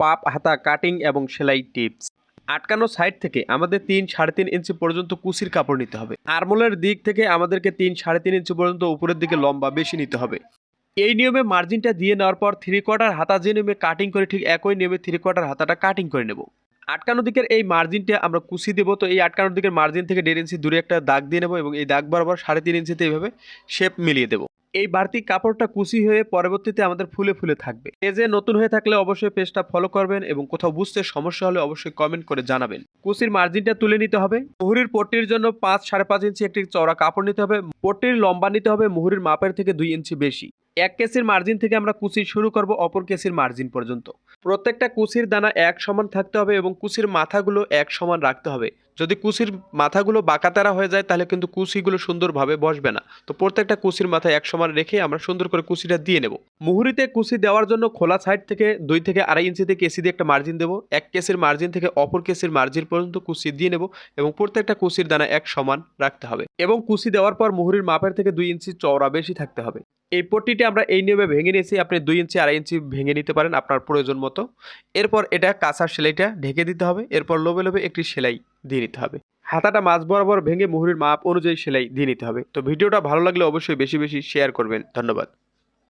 পাপ, হাতা কাটিং এবং সেলাই টিপস আটকানো সাইড থেকে আমাদের তিন সাড়ে তিন ইঞ্চি পর্যন্ত কুচির কাপড় নিতে হবে। আরমোলের দিক থেকে আমাদেরকে তিন সাড়ে তিন ইঞ্চি পর্যন্ত উপরের দিকে লম্বা বেশি নিতে হবে। এই নিয়মে মার্জিনটা দিয়ে নেওয়ার পর থ্রি কোয়ার্টার হাতা যে নিয়মে কাটিং করে ঠিক একই নিয়মে থ্রি কোয়ার্টার হাতাটা কাটিং করে নেব। আটকানো দিকের এই মার্জিনটা আমরা কুচি দেবো, তো এই আটকানো দিকের মার্জিন থেকে দেড় ইঞ্চি দূরে একটা দাগ দিয়ে নেব এবং এই দাগ বরাবর সাড়ে তিন ইঞ্চিতে এইভাবে শেপ মিলিয়ে দেবো। এই বাড়তি কাপড়টা কুচি হয়ে পরবর্তীতে আমাদের ফুলে ফুলে থাকবে। পেজে নতুন হয়ে থাকলে অবশ্যই পেজটা ফলো করবেন এবং কোথাও বুঝতে সমস্যা হলে অবশ্যই কমেন্ট করে জানাবেন। কুচির মার্জিনটা তুলে নিতে হবে। মুহুরির পট্টির জন্য পাঁচ সাড়ে পাঁচ ইঞ্চি একটি চওড়া কাপড় নিতে হবে। পট্টির লম্বা নিতে হবে। মুহুরির মাপের থেকে দুই ইঞ্চি বেশি। এক কেসির মার্জিন থেকে আমরা কুচি শুরু করব অপর কেসির মার্জিন পর্যন্ত। প্রত্যেকটা কুচির দানা এক সমান থাকতে হবে এবং কুচির মাথাগুলো এক সমান রাখতে হবে। যদি কুচির মাথাগুলো বাঁকাতারা হয়ে যায়, তাহলে কিন্তু কুচিগুলো সুন্দরভাবে বসবে না। তো প্রত্যেকটা কুচির মাথায় এক সমান রেখে আমরা সুন্দর করে কুচিটা দিয়ে নেব। মুহুরিতে কুচি দেওয়ার জন্য খোলা সাইড থেকে দুই থেকে আড়াই ইঞ্চিতে কেসি দিয়ে একটা মার্জিন দেবো। এক কেসির মার্জিন থেকে অপর কেসির মার্জিন পর্যন্ত কুচি দিয়ে নেব এবং প্রত্যেকটা কুচির দানা এক সমান রাখতে হবে। এবং কুচি দেওয়ার পর মুহুরির মাপের থেকে দুই ইঞ্চি চওড়া বেশি থাকতে হবে। এই পট্টিটি আমরা এই নিয়মে ভেঙে নিয়েছি। আপনি দুই ইঞ্চি, আড়াই ইঞ্চি ভেঙে নিতে পারেন, আপনার প্রয়োজন মতো। এরপর এটা কাঁচার সেলাইটা ঢেকে দিতে হবে। এরপর লোভে লোভে একটি সেলাই দিয়ে নিতে হবে। হাতাটা মাছ বরাবর ভেঙে মুহুরির মাপ অনুযায়ী সেলাই দিয়ে নিতে হবে। তো ভিডিওটা ভালো লাগলে অবশ্যই বেশি বেশি শেয়ার করবেন। ধন্যবাদ।